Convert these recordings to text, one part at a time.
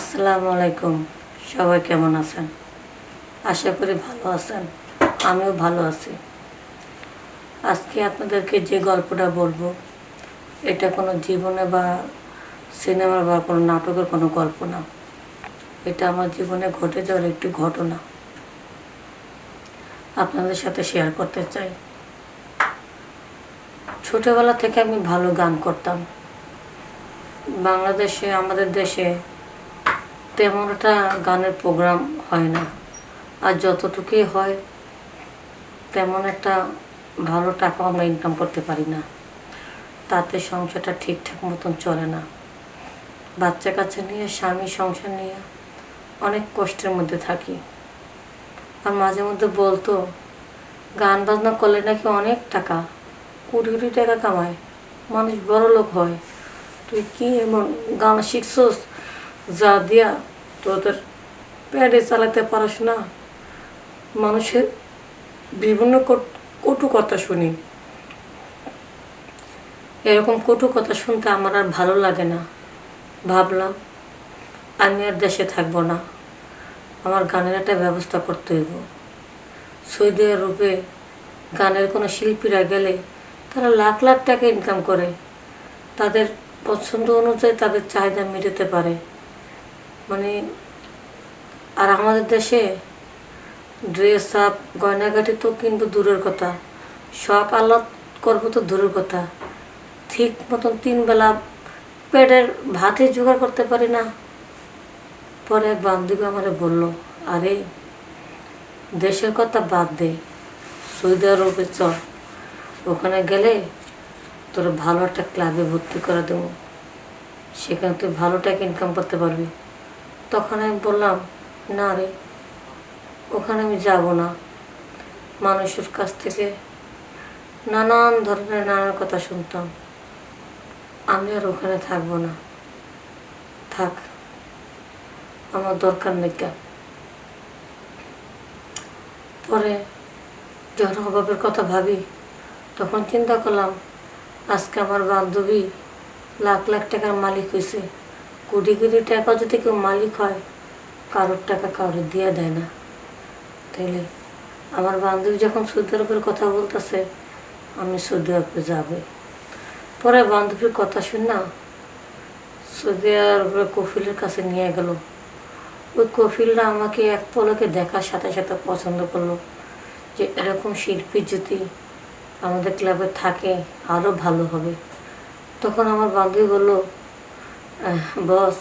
আসসালামু আলাইকুম। সবাই কেমন আছেন? আশা করি ভালো আছেন। আমিও ভালো আছি। আজকে আপনাদেরকে যে গল্পটা বলব, এটা কোনো জীবনে বা সিনেমার বা কোনো নাটকের কোনো গল্প না। এটা আমার জীবনে ঘটে যাওয়ার একটি ঘটনা। আপনাদের সাথে শেয়ার করতে চাই। ছোটবেলা থেকে আমি ভালো গান করতাম। বাংলাদেশে, আমাদের দেশে তেমন একটা গানের প্রোগ্রাম হয় না। আর যতটুকুই হয়, তেমন একটা ভালো টাকা আমরা ইনকাম করতে পারি না। তাতে সংসারটা ঠিকঠাক মতন চলে না। বাচ্চা কাচ্চা নিয়ে, স্বামী সংসার নিয়ে অনেক কষ্টের মধ্যে থাকি। আর মাঝে মধ্যে বলতো, গান বাজনা করলে নাকি অনেক টাকা কোটি কোটি টাকা কামায়। মানুষ বড় লোক হয়। তুই কি এমন গান শিখছস? যা দিয়া তোদের প্যাডে চালাতে পারস না। মানুষের বিভিন্ন কটু কথা শুনি। এরকম কটু কথা শুনতে আমার আর ভালো লাগে না। ভাবলাম আমি আর দেশে থাকব না। আমার গানের একটা ব্যবস্থা করতে হইব। সৌদি আরবে গানের কোনো শিল্পীরা গেলে তারা লাখ লাখ টাকা ইনকাম করে। তাদের পছন্দ অনুযায়ী তাদের চাহিদা মেটাতে পারে। মানে আর আমাদের দেশে ড্রেস আপ গয়নাগাটি তো কিনবো দূরের কথা। সব আল্লাহ করব তো দূরের কথা। ঠিক মতন তিন বেলা পেটের ভাতে জোগাড় করতে পারি না। পরে এক বান্ধবী আমারে বলল, আরে, দেশের কথা বাদ দে। সৌদি আরবে চল। ওখানে গেলে তোর ভালো একটা ক্লাবে ভর্তি করে দেবো। সেখানে তুই ভালো টাকা ইনকাম করতে পারবি। তখন আমি বললাম, না রে, ওখানে আমি যাব না। মানুষের কাছ থেকে নানান ধরনের নানান কথা শুনতাম। আমি আর ওখানে থাকব না। থাক, আমার দরকার নেই পরে যখন অভাবের কথা ভাবি, তখন চিন্তা করলাম, আজকে আমার বান্ধবী লাখ লাখ টাকার মালিক হয়েছে। কোটি কোটি টাকা যদি কেউ মালিক হয় কারোর টাকা কারোর দিয়ে দেয় না। তাইলে আমার বান্ধবী যখন সৌদি আরবের কথা বলতেছে আমি সৌদি আরবে যাবে। পরে বান্ধবীর কথা শুন না সৌদি আরবের কফিলের কাছে নিয়ে গেল। ওই কফিলরা আমাকে এক পলকে দেখার সাথে সাথে পছন্দ করল যে এরকম শিল্পী যদি আমাদের ক্লাবে থাকে আরও ভালো হবে। তখন আমার বান্ধবী বলল "আহ, বস,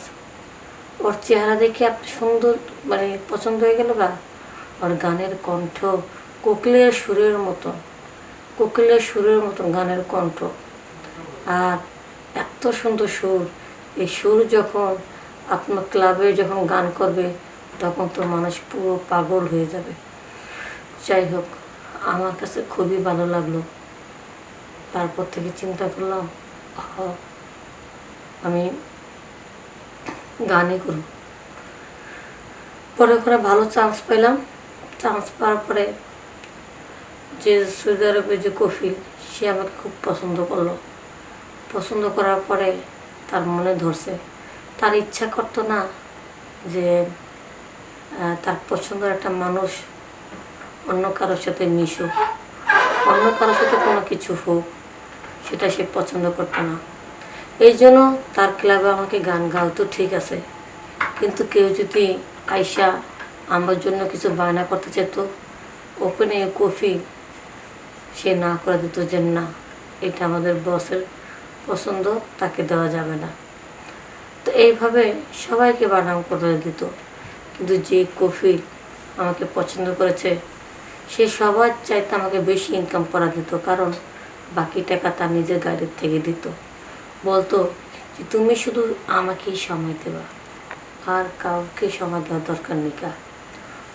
ওর চেহারা দেখে আপনি সুন্দর মানে পছন্দ হয়ে গেল বা ওর গানের কণ্ঠ কোকিলের সুরের মতো কোকিলের সুরের মতো গানের কণ্ঠ। আর এত সুন্দর সুর, এই সুর যখন আপনার ক্লাবে যখন গান করবে, তখন তো মানুষ পুরো পাগল হয়ে যাবে। যাই হোক, আমার কাছে খুবই ভালো লাগল। তারপর থেকে চিন্তা করলাম আমি গানই করব পরে করে ভালো চান্স পেলাম। চান্স পাওয়ার পরে যে সৌদি আরবের যে কফিল, সে আমাকে খুব পছন্দ করল। পছন্দ করার পরে তার মনে ধরছে। তার ইচ্ছা করতো না যে তার পছন্দের একটা মানুষ অন্য কারোর সাথে মিশুক। অন্য কারোর সাথে কোনো কিছু হোক, সেটা সে পছন্দ করতো না। এই জন্য তার ক্লাবে আমাকে গান গাও তো ঠিক আছে। কিন্তু কেউ যদি আয়সা আমার জন্য কিছু বায়না করতে চেত ওপেনে কফি সে না করে দিত যে না, এটা আমাদের বসের পছন্দ, তাকে দেওয়া যাবে না। তো এইভাবে সবাইকে বানাম করে দিত। কিন্তু যে কফি আমাকে পছন্দ করেছে, সে সবার চাইতে আমাকে বেশি ইনকাম করা দিত, কারণ বাকি টাকা তার নিজের গাড়ির থেকে দিত। বলতো যে তুমি শুধু আমাকেই সময় দেবা, আর কাউকে সময় দেওয়ার দরকার নেই কা।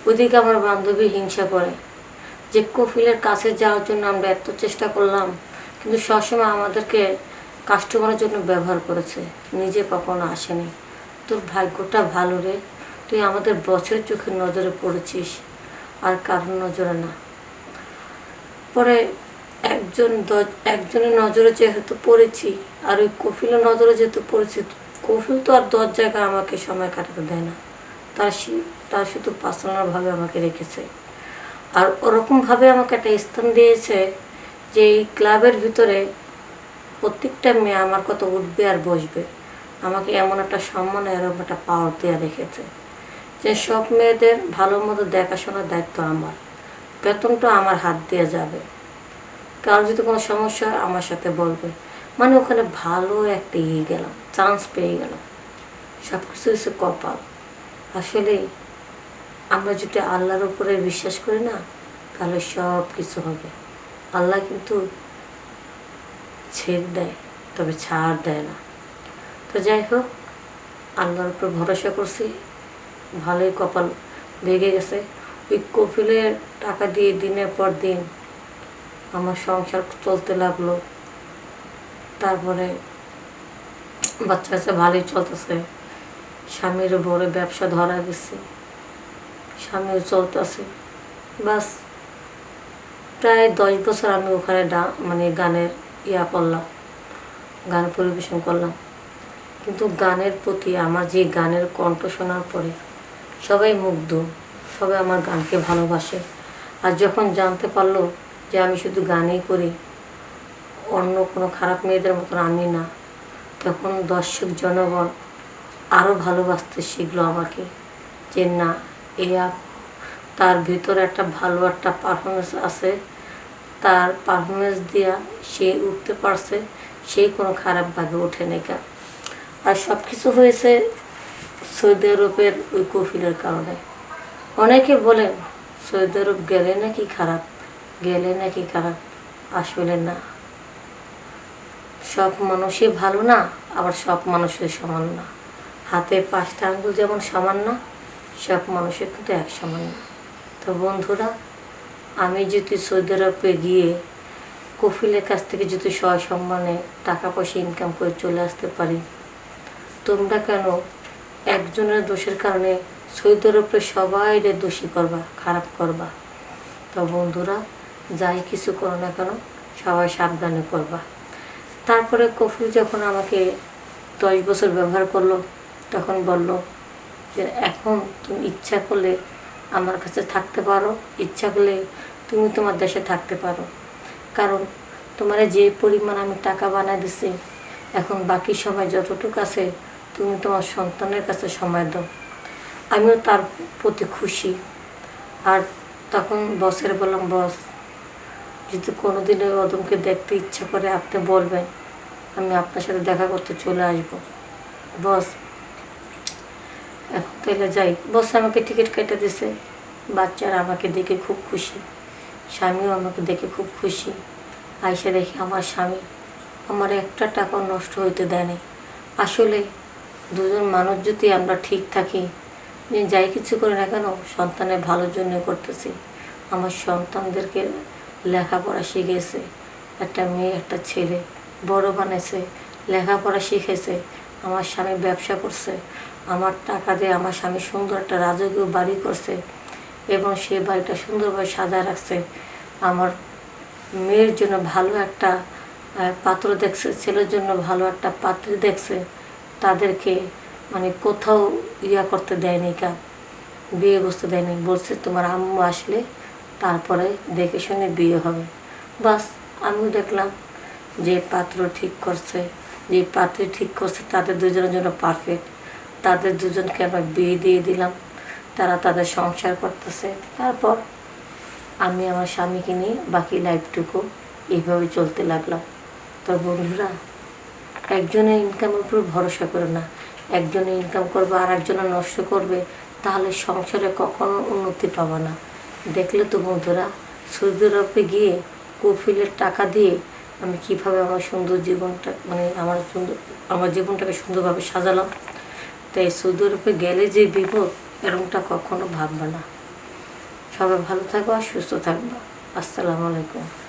ওইদিকে আমার বান্ধবী হিংসা করে যে কফিলের কাছে যাওয়ার জন্য আমরা এত চেষ্টা করলাম, কিন্তু সবসময় আমাদেরকে কাস্টমারের জন্য ব্যবহার করেছে। নিজে কখনো আসেনি। তোর ভাগ্যটা ভালো রে, তুই আমাদের বছর চোখের নজরে পড়েছিস, আর কারোর নজরে না। পরে একজন একজনের নজরে যেহেতু পড়েছি, আর ওই কফিলের নজরে যেহেতু পড়েছি, কফিল তো আর দশ জায়গায় আমাকে সময় কাটাতে দেয় না। তার সে- তার শুধু পার্সোনালভাবে আমাকে রেখেছে। আর ওরকমভাবে আমাকে একটা স্থান দিয়েছে যে এই ক্লাবের ভিতরে প্রত্যেকটা মেয়ে আমার কত উঠবে আর বসবে। আমাকে এমন একটা সম্মান, এরকম একটা পাওয়ার দেওয়া রেখেছে যে সব মেয়েদের ভালো মতো দেখাশোনার দায়িত্ব আমার। বেতনটা আমার হাত দিয়ে যাবে। কারও যদি কোনো সমস্যা হয়, আমার সাথে বলবে। মানে ওখানে ভালো একটা ইয়ে গেলাম চান্স পেয়ে গেলাম। সব কিছু হচ্ছে কপাল। আসলে আমরা যদি আল্লাহর উপরে বিশ্বাস করি না, তাহলে সব কিছু হবে। আল্লাহ কিন্তু ছেড় দেয়, তবে ছাড় দেয় না। তো যাই হোক, আল্লাহর উপর ভরসা করছি। ভালোই কপাল লেগে গেছে। ওই কপিলের টাকা দিয়ে দিনের পর দিন আমার সংসার চলতে লাগল। তারপরে বাচ্চা কাছে ভালোই চলতেছে। স্বামীর বড় ব্যবসা ধরা গেছে। স্বামীও চলতেছে। বাস, প্রায় দশ বছর আমি ওখানে ডা মানে গানের ইয়া করলাম, গান পরিবেশন করলাম। কিন্তু গানের প্রতি আমার যে গানের কণ্ঠ শোনার পরে সবাই মুগ্ধ, সবাই আমার গানকে ভালোবাসে। আর যখন জানতে পারল যে আমি শুধু গানই করি। অন্য কোনো খারাপ মেয়েদের মতন আমি না। তখন দর্শক জনগণ আরও ভালোবাসতে শিখলো আমাকে যে না, এ তার ভিতরে একটা ভালো একটা পারফরমেন্স আছে। তার পারফরমেন্স দিয়া সে উঠতে পারছে সেই কোনো খারাপ ভাবে ওঠে নাই কা আর সব কিছু হয়েছে সৌদি আরবের ওই কফিলের কারণে। অনেকে বলেন, সৌদি আরব গেলে নাকি খারাপ? গেলে নাকি খারাপ আসলে না। সব মানুষই ভালো না, আবার সব মানুষের সমান না। হাতের পাঁচটা আঙ্গুল যেমন সমান না, সব মানুষের কিন্তু এক সমান না। তো বন্ধুরা, আমি যদি সৌদি আরবে গিয়ে কফিলের কাছ থেকে যদি সসম্মানে টাকা পয়সা ইনকাম করে চলে আসতে পারি, তোমরা কেন একজনের দোষের কারণে সৌদি আরবে সবাই দোষী করবা, খারাপ করবা? তো বন্ধুরা যাই কিছু করো না কেন, সবাই সাবধানে করবা। তারপরে কফিল যখন আমাকে দশ বছর ব্যবহার করল, তখন বলল যে, এখন তুমি ইচ্ছা করলে আমার কাছে থাকতে পারো, ইচ্ছা করলে তুমি তোমার দেশে থাকতে পারো। কারণ তোমার যে পরিমাণ আমি টাকা বানায় দিছি, এখন বাকি সময় যতটুকু আছে, তুমি তোমার সন্তানের কাছে সময় দাও। আমিও তার প্রতি খুশি। আর তখন বসের বললাম, বস যদি কোনোদিন ওই অদমকে দেখতে ইচ্ছা করে আপনি বলবেন, আমি আপনার সাথে দেখা করতে চলে আসব। বস, এখন তাহলে যাই। বস আমাকে টিকিট কেটে দিছে বাচ্চারা আমাকে দেখে খুব খুশি। স্বামীও আমাকে দেখে খুব খুশি। আইসে দেখে আমার স্বামী আমার একটা টাকা নষ্ট হইতে দেয়নি আসলে দুজন মানুষ যদি আমরা ঠিক থাকি যাই কিছু করে না কেন সন্তানের ভালোর জন্য করতেছি। আমার সন্তানদেরকে লেখাপড়া শিখেছে। একটা মেয়ে, একটা ছেলে, বড় বানাইছে, লেখাপড়া শিখেছে, আমার স্বামী ব্যবসা করছে, আমার টাকা দিয়ে আমার স্বামী সুন্দর একটা রাজকীয় বাড়ি করছে এবং সে বাড়িটা সুন্দরভাবে সাজায় রাখছে। আমার মেয়ের জন্য ভালো একটা পাত্র দেখছে, ছেলের জন্য ভালো একটা পাত্রী দেখছে, তাদেরকে মানে কোথাও ইয়া করতে দেয়নি কা, বিয়ে বসতে দেয়নি। বলছে, তোমার আম্মু আসলে তারপরে দেখে শুনে বিয়ে হবে। বাস, আমিও দেখলাম যে পাত্র ঠিক করছে, যে পাত্র ঠিক করছে, তাদের দুজনের জন্য পারফেক্ট তাদের দুজনকে আমরা বিয়ে দিয়ে দিলাম। তারা তাদের সংসার করতেছে। তারপর আমি আমার স্বামীকে নিয়ে বাকি লাইফটুকু এইভাবে চলতে লাগলাম। তো বন্ধুরা, একজনের ইনকামের উপর ভরসা করে না। একজনে ইনকাম করবে আর একজনে নষ্ট করবে, তাহলে সংসারে কখনো উন্নতি পাবে না। দেখলে তো বন্ধুরা সৌদি আরবে গিয়ে কফিলের টাকা দিয়ে আমি কীভাবে আমার সুন্দর জীবনটা মানে আমার সুন্দর, আমার জীবনটাকে সুন্দরভাবে সাজালাম। তাই সৌদি আরবে গেলে যে বিপদ, এরকমটা কখনো ভাববে না। সবাই ভালো থাকব আর সুস্থ থাকব। আসসালামু আলাইকুম।